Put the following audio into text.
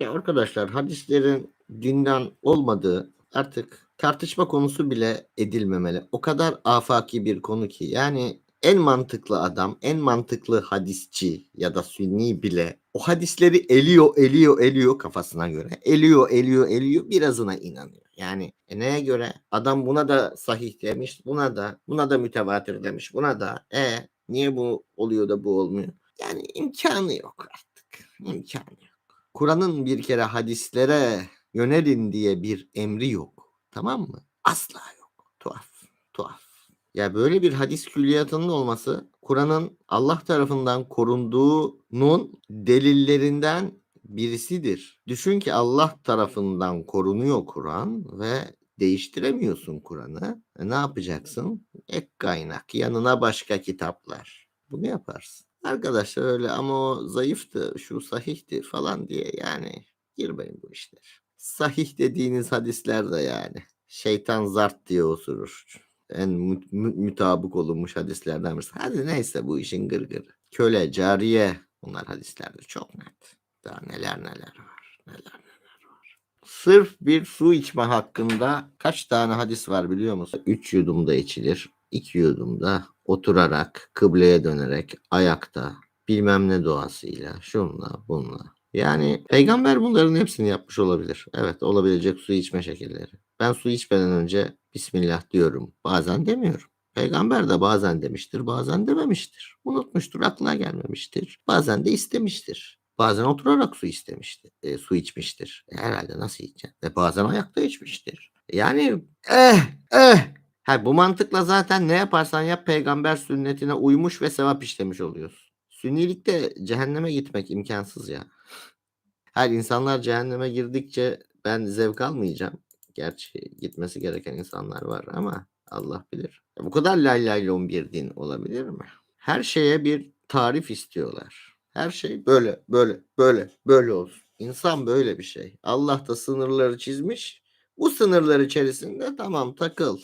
Ya arkadaşlar hadislerin dinden olmadığı artık tartışma konusu bile edilmemeli. O kadar afaki bir konu ki yani en mantıklı adam, en mantıklı hadisçi ya da sünni bile o hadisleri eliyor, eliyor, eliyor kafasına göre. Eliyor, eliyor, eliyor birazına inanıyor. Yani e neye göre? Adam buna da sahih demiş, buna da, buna da mütevatir demiş, buna da. E niye bu oluyor da bu olmuyor? Yani imkanı yok artık. İmkanı yok. Kur'an'ın bir kere hadislere yönelin diye bir emri yok. Tamam mı? Asla yok. Tuhaf. Tuhaf. Ya böyle bir hadis külliyatının olması Kur'an'ın Allah tarafından korunduğunun delillerinden birisidir. Düşün ki Allah tarafından korunuyor Kur'an ve değiştiremiyorsun Kur'an'ı. E ne yapacaksın? Ek kaynak, yanına başka kitaplar. Bunu yaparsın. Arkadaşlar öyle ama o zayıftı, şu sahihti falan diye yani girmeyin bu işler. Sahih dediğiniz hadisler de yani şeytan zart diye osurur. En mü- mü- mütabık olunmuş hadislerden birisi. Hadi neyse bu işin gırgırı. Köle, cariye bunlar hadislerde çok net. Daha neler neler var. Neler neler var. Sırf bir su içme hakkında kaç tane hadis var biliyor musun? Üç yudumda içilir. İki yudumda oturarak, kıbleye dönerek, ayakta, bilmem ne duasıyla, şunla, bununla. Yani peygamber bunların hepsini yapmış olabilir. Evet olabilecek su içme şekilleri. Ben su içmeden önce Bismillah diyorum. Bazen demiyorum. Peygamber de bazen demiştir, bazen dememiştir. Unutmuştur, aklına gelmemiştir. Bazen de istemiştir. Bazen oturarak su istemiştir, e, su içmiştir. E, herhalde nasıl içecek? E, bazen ayakta içmiştir. Yani eh eh. Ha, bu mantıkla zaten ne yaparsan yap peygamber sünnetine uymuş ve sevap işlemiş oluyorsun. Sünnilikte cehenneme gitmek imkansız ya. Her insanlar cehenneme girdikçe ben zevk almayacağım. Gerçi gitmesi gereken insanlar var ama Allah bilir. Ya bu kadar lay lay bir din olabilir mi? Her şeye bir tarif istiyorlar. Her şey böyle, böyle, böyle, böyle olsun. İnsan böyle bir şey. Allah da sınırları çizmiş. Bu sınırlar içerisinde tamam takıl.